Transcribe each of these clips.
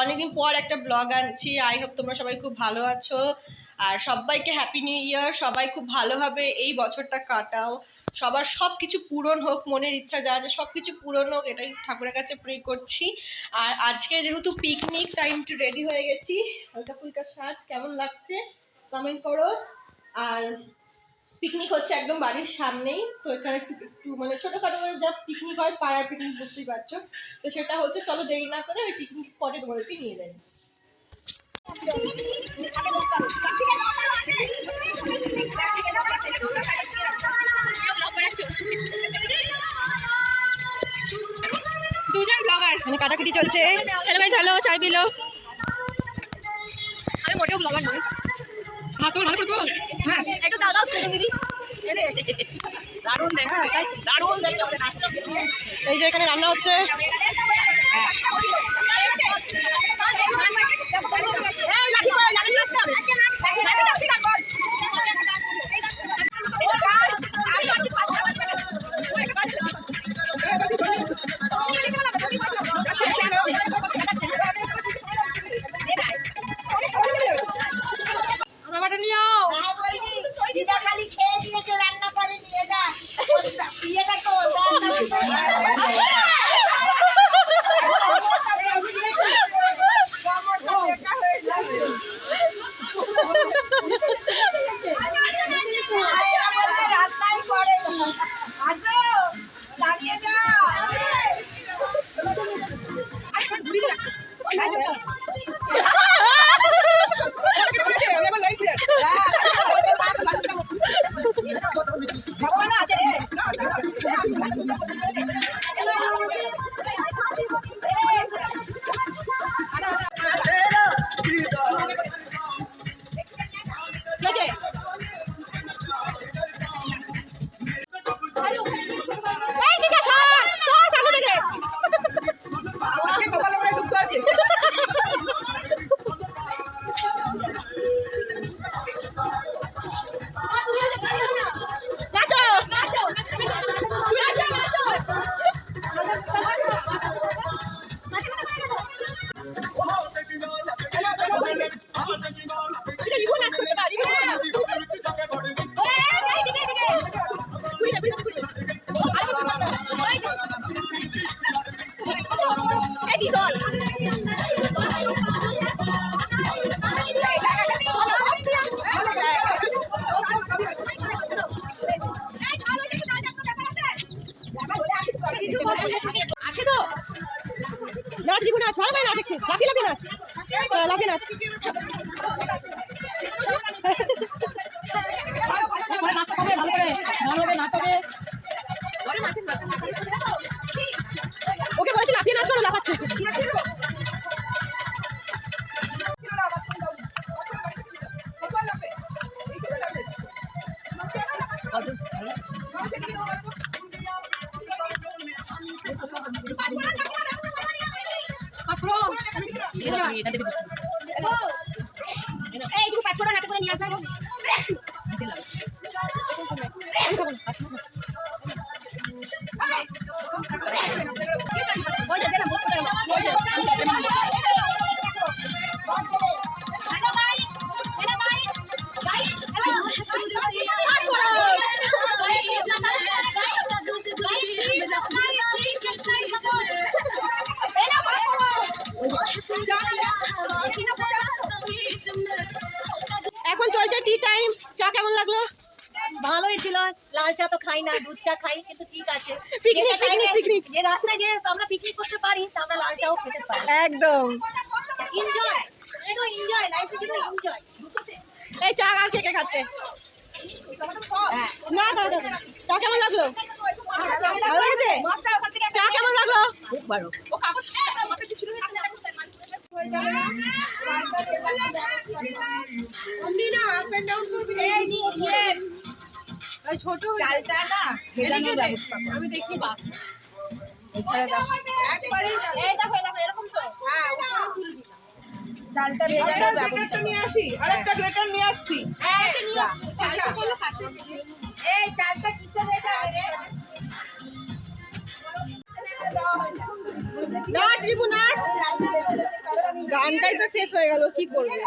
অনেকদিন পর একটা ব্লগ আনছি। আই হোপ তোমরা সবাই খুব ভালো আছো। আর সবাইকে হ্যাপি নিউ ইয়ার সবাই খুব ভালোভাবে এই বছরটা কাটাও। সবার সব কিছু পূরণ হোক, মনের ইচ্ছা যা আছে সব কিছু পূরণ হোক, এটাই ঠাকুরের কাছে প্রে করছি। আর আজকে যেহেতু পিকনিক টাইম একটু রেডি হয়ে গেছি হালকা ফুলকা সাজ, কেমন লাগছে? কমেন্ট করো। আর পিকনিক হচ্ছে একদম বাড়ির সামনেই। তো এখানে একটু মানে ছোটোখাটো করে যা পিকনিক হয় পাড়ার পিকনিক বুঝতেই পারছ। তো সেটা হচ্ছে চলো দেরি না করে ওই পিকনিক স্পটে তোমাদেরকে নিয়ে যাই। দুজন ব্লগার মানে কাটাকাটি চলছে। হ্যালো গাইস হ্যালো চাই বিলো আমি মোটেও ব্লগার নই। একটু দাও দাও দিদি। এই যে এখানে রান্না হচ্ছে। আদা নাচ লাফিয়ে করে নাচ লাফিয়ে লাফি লাফি নাচ এই পাঁচ ফোটা হাতে করে নিয়ে আসো। এখন চলছে টি টাইম চা কেমন লাগল? ভালোই ছিল। লাল চা তো খাই না দুধ চা খাই কিন্তু ঠিক আছে। Picnic, picnic, picnic. যে রাস্তায় যে আমরা পিকনিক করতে পারি তা আমরা লাল চাও খেতে পারি। একদম। এনজয় এনজয় লাইফ এনজয় এই চা আর কে কে খাচ্ছে? না দাঁড়া দাঁড়া চা কেমন লাগল? ভালো লেগেছে? চা কেমন লাগল? খুব ভালো। ও কাগজ মাথায় কিছু হয়ে যাবে না? অমনি না আপ এন্ড ডাউন করবি এই নি ইয়ে। ওই ছোট চালটা না ভেজানোর ব্যবস্থা কর। আমি দেখি বাস। এখানে দাও। একবারে এই দেখো এই দেখো এরকম তো। হ্যাঁ তুলবি ডালটা ভেজানোর ব্যবস্থা নিয়ে আসি আরেকটা বেটার নিয়ে আসছি। এই চালটা কিসে ভেজাবে রে নাচ রিবু নাচ। গানটাই তো শেষ হয়ে গেল, কি করবে?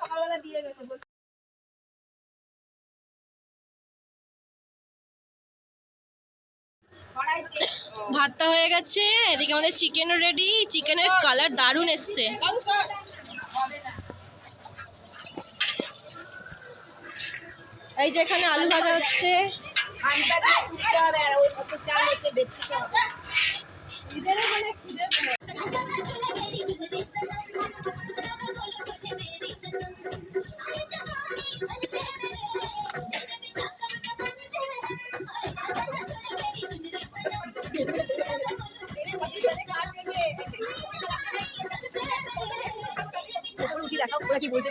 সকালবেলা দিয়ে গেছে ভাতটা হয়ে গেছে, এদিকে আমাদের চিকেন রেডি চিকেনের কালার দারুণ এসছে। এই যে এখানে আলু ভাজা হচ্ছে। কি বলছে?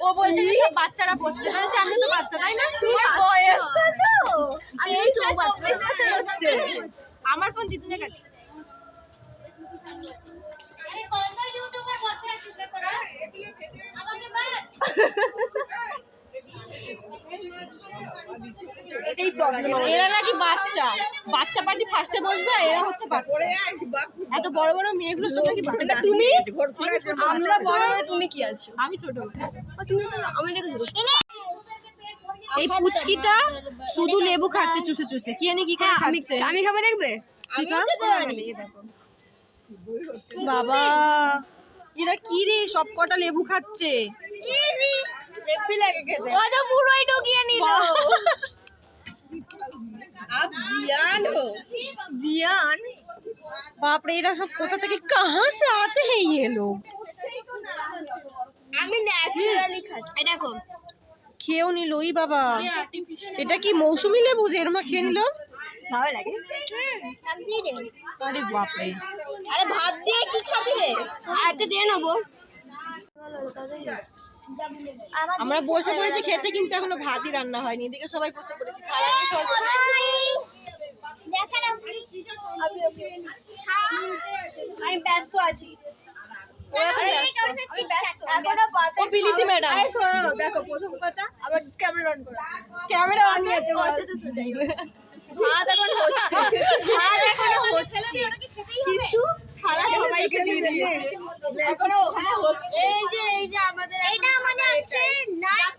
ও বলছে যে সব বাচ্চারা বসছে। না বলছে, আমি তো বাচ্চা তাই না? তুমি বয়স কত আমি এই তো হচ্ছে আমার ফোন দিদিনের কাছে। আমাকে প্রবলেম এরা নাকি বাচ্চা। বাচ্চা পার্টি ফার্স্টে বসবে এরা হচ্ছে বাচ্চা। এত বড় বড় মেয়েগুলো সব নাকি বাচ্চা? তুমি? আমরা বড় হয়ে তুমি কি আছো? আমি ছোট। তুমি আমি এই পুচকিটা শুধু লেবু খাচ্ছে চুষে চুষে। কি জানি কি করে হ্যাঁ, আমি খাচ্ছে? আমি খাবে দেখবে? কি খাবে? বাবা। এরা কি রে? সব কটা লেবু খাচ্ছে। হেপি লাগে খেতে ও তো পুরোই ঢুকিয়ে নিল আপ জিয়ান হো জিয়ান बाप रे এরা সব কোথা থেকে কাহা সে আতে हैं ये लोग আমি ন্যাচারালি খাচ্ছি এই দেখো খেয়েও নিল ওই বাবা এটা কি মৌসুমি লেবু যে এরমা খেয়ে নিল ভালো লাগে আরে বাপ রে আরে ভাত দিয়ে কি খাবি রে আরেকটা দিয়ে নেবো আমরা বসে পড়েছি খেতে কিন্তু এখনও ভাতই রান্না হয়নি। এদিকে সবাই বসে পড়েছি আমি ব্যস্ত। আছি এখন ক্যামেরা অন আছে ভাত হচ্ছে। ভাত হচ্ছে। কিন্তু থালা সবাইকে দিয়ে দিয়েছে। এখনও ওখানে হচ্ছে। এই যে এই যে আমাদের এটা আমাদের আজকে নাইট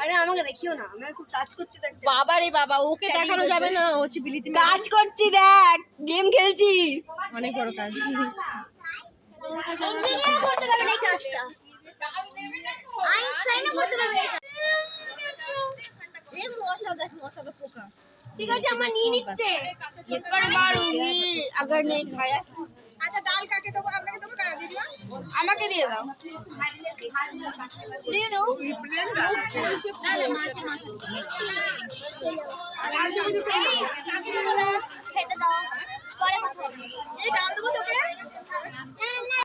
আরে আমাকে দেখিও না আমি খুব কাজ করছি দেখতে বাবা রে বাবা ওকে দেখানো যাবে না ও হচ্ছে বিলিতি ম্যাডাম কাজ করছি দেখ গেম খেলছি অনেক বড় কাজ ইঞ্জিনিয়ার করতে পারবে না এই কাজটা আইনস্টাইনও করতে পারবে না এই মশা দেখ মশা তো পোকা ঠিক আছে আমার নিয়ে নিচ্ছে এবার মারুঙ্গি अगर नहीं खाया আচ্ছা ডাল কাকে দেবো আপনাকে দেবো কাজ দিদিমা আমাকে দিয়ে দাও। খেতে দাও। পরে কথা